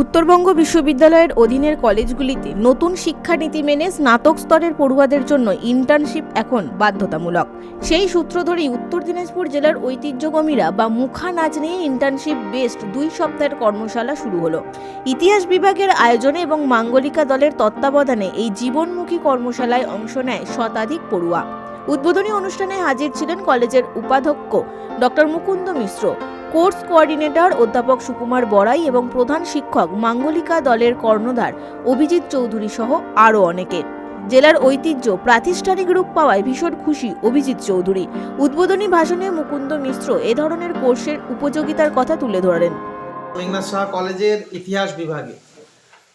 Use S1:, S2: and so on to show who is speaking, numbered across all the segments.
S1: উত্তরবঙ্গ বিশ্ববিদ্যালয়ের অধীনের কলেজগুলিতে নতুন শিক্ষানীতি মেনে স্নাতক স্তরের পড়ুয়াদের জন্য ইন্টার্নশিপ এখন বাধ্যতামূলক। সেই সূত্র ধরেই উত্তর দিনাজপুর জেলার ঐতিহ্যগমীরা বা মুখা নাচ নিয়ে ইন্টার্নশিপ বেস্ট দুই সপ্তাহের কর্মশালা শুরু হলো। ইতিহাস বিভাগের আয়োজনে এবং মাঙ্গলিকা দলের তত্ত্বাবধানে এই জীবনমুখী কর্মশালায় অংশ নেয় শতাধিক পড়ুয়া। উদ্বোধনী অনুষ্ঠানে হাজির ছিলেন কলেজের উপাধ্যক্ষ doctor Mukunda Mishra. Course coordinator অধ্যাপক সুকুমার বড়াই এবং প্রধান শিক্ষক মাঙ্গলিকা দলের কর্ণধার অভিজিৎ চৌধুরী সহ আরও অনেকে জেলার ঐতিহ্য, প্রাতিষ্ঠানিক রূপ পাওয়ায় ভীষণ খুশি অভিজিৎ চৌধুরী। উদ্বোধনী ভাষণে মুকুন্দ মিশ্র এ ধরনের কোর্সের উপযোগিতার কথা তুলে ধরেন।
S2: মেঘনাথ সাহা কলেজের ইতিহাস বিভাগে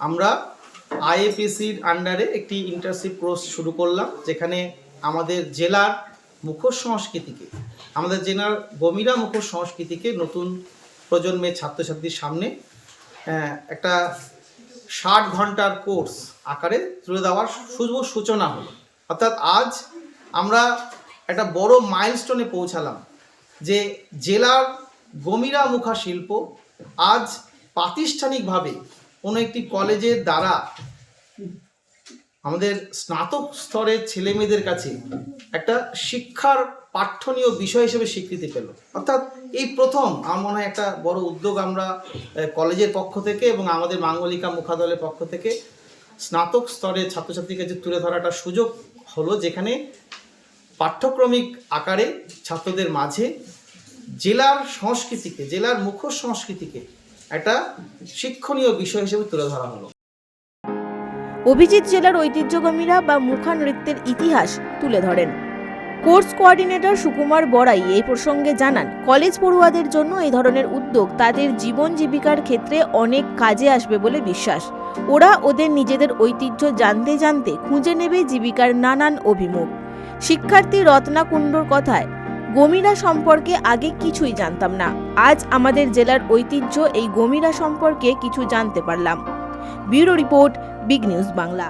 S2: আমরা আইএপিসির আন্ডারে একটি ইন্টার্নশিপ কোর্স শুরু করলাম, যেখানে আমাদের জেলার মুখোশ সংস্কৃতিকে, আমাদের জেলার গমিরা মুখোশ সংস্কৃতিকে নতুন প্রজন্মের ছাত্রছাত্রীর সামনে একটা ষাট ঘণ্টার কোর্স আকারে তুলে দেওয়ার শুভ সূচনা হলো। অর্থাৎ আজ আমরা একটা বড় মাইলস্টোনে পৌঁছালাম যে জেলার গমিরা মুখা শিল্প আজ প্রাতিষ্ঠানিকভাবে কোনো একটি কলেজের দ্বারা আমাদের স্নাতক স্তরের ছেলে মেয়েদের কাছে একটা শিক্ষার পাঠ্যনীয় বিষয় হিসেবে স্বীকৃতি পেল। অর্থাৎ এই প্রথম আমার মনে হয় একটা বড় উদ্যোগ আমরা কলেজের পক্ষ থেকে এবং আমাদের মাঙ্গলিকা মুখাদলের পক্ষ থেকে স্নাতক স্তরের ছাত্রছাত্রীর কাছে তুলে ধরার একটা সুযোগ হলো যেখানে পাঠ্যক্রমিক আকারে ছাত্রদের মাঝে জেলার সংস্কৃতিকে, জেলার মুখোশ সংস্কৃতিকে একটা শিক্ষণীয় বিষয় হিসেবে তুলে ধরা হলো।
S1: অভিজিৎ জেলার ঐতিহ্যগমীরা বা মুখা নৃত্যের ইতিহাস তুলে ধরেন। কোর্স কোঅর্ডিনেটর সুকুমার বড়াই এই প্রসঙ্গে জানান, কলেজ পড়ুয়াদের জন্য এই ধরনের উদ্যোগ তাদের জীবন জীবিকার ক্ষেত্রে অনেক কাজে আসবে বলে বিশ্বাস। ওরা ওদের নিজেদের ঐতিহ্য জানতে জানতে খুঁজে নেবে জীবিকার নানান অভিমুখ। শিক্ষার্থী রত্না কুণ্ডর কথায়, গমিরা সম্পর্কে আগে কিছুই জানতাম না। আজ আমাদের জেলার ঐতিহ্য এই গমিরা সম্পর্কে কিছু জানতে পারলাম। Bureau report big news Bangla